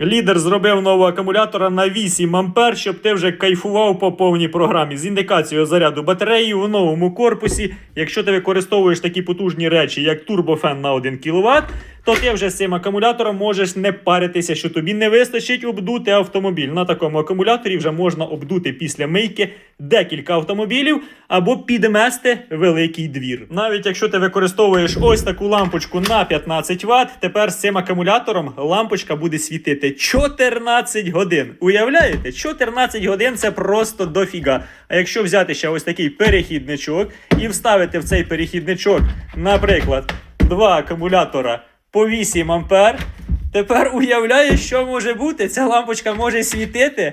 Лідер зробив нового акумулятора на 8 ампер, щоб ти вже кайфував по повній програмі з індикацією заряду батареї в новому корпусі. Якщо ти використовуєш такі потужні речі, як турбофен на 1 кВт, то ти вже з цим акумулятором можеш не паритися, що тобі не вистачить обдути автомобіль. На такому акумуляторі вже можна обдути після мийки декілька автомобілів або підмести великий двір. Навіть якщо ти використовуєш ось таку лампочку на 15 Вт, тепер з цим акумулятором лампочка буде світити 14 годин. Уявляєте? 14 годин це просто дофіга. А якщо взяти ще ось такий перехідничок і вставити в цей перехідничок, наприклад, два акумулятора по 8 ампер. Тепер уявляю, що може бути. Ця лампочка може світити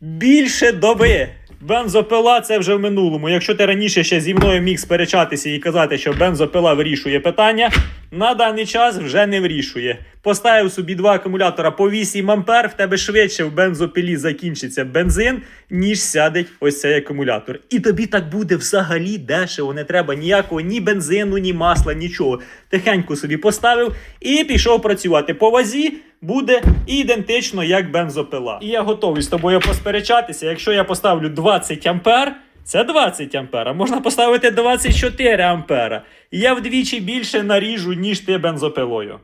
більше доби. Бензопила це вже в минулому. Якщо ти раніше ще зі мною міг сперечатися і казати, що бензопила вирішує питання, на даний час вже не вирішує. Поставив собі два акумулятора по 8 ампер, в тебе швидше в бензопилі закінчиться бензин, ніж сядеть ось цей акумулятор. І тобі так буде взагалі дешево. Не треба ніякого ні бензину, ні масла, нічого. Тихенько собі поставив і пішов працювати. По вазі буде ідентично як бензопила. І я готовий з тобою посперечатися. Якщо я поставлю 20 ампер. Це 20 ампера. Можна поставити 24 ампера. І я вдвічі більше наріжу, ніж ти бензопилою.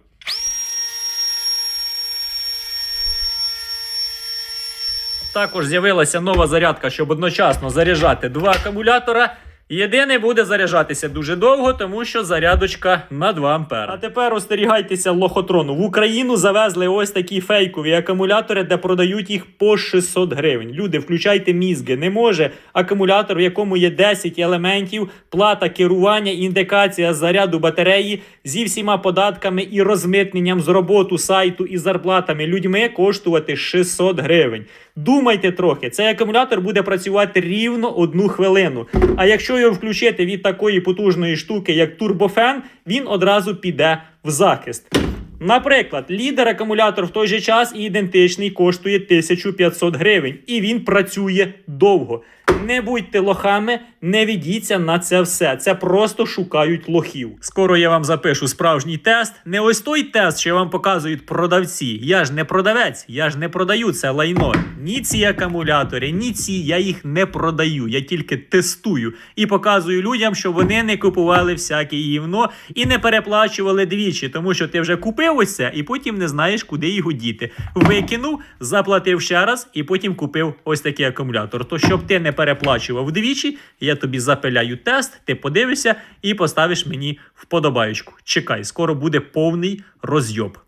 Також з'явилася нова зарядка, щоб одночасно заряджати два акумулятора. Єдине буде заряджатися дуже довго, тому що зарядочка на 2 ампера. А тепер остерігайтеся лохотрону. В Україну завезли ось такі фейкові акумулятори, де продають їх по 600 гривень. Люди, включайте мізги. Не може акумулятор, в якому є 10 елементів, плата керування, індикація заряду батареї зі всіма податками і розмитненням з роботу сайту і зарплатами людьми коштувати 600 гривень. Думайте трохи, цей акумулятор буде працювати рівно одну хвилину. А якщо його включити від такої потужної штуки, як турбофен, він одразу піде в захист. Наприклад, лідер акумулятор в той же час і ідентичний коштує 1500 гривень, і він працює довго. Не будьте лохами, не ведіться на це все. Це просто шукають лохів. Скоро я вам запишу справжній тест. Не ось той тест, що вам показують продавці. Я ж не продавець, я ж не продаю це лайно. Ні ці акумулятори, ні ці я їх не продаю. Я тільки тестую і показую людям, що вони не купували всяке гівно і не переплачували двічі, тому що ти вже купив ось це і потім не знаєш, куди його діти. Викинув, заплатив ще раз і потім купив ось такий акумулятор. То щоб ти не переплачував вдвічі, я тобі запиляю тест, ти подивишся і поставиш мені вподобаючку. Чекай, скоро буде повний розйоб.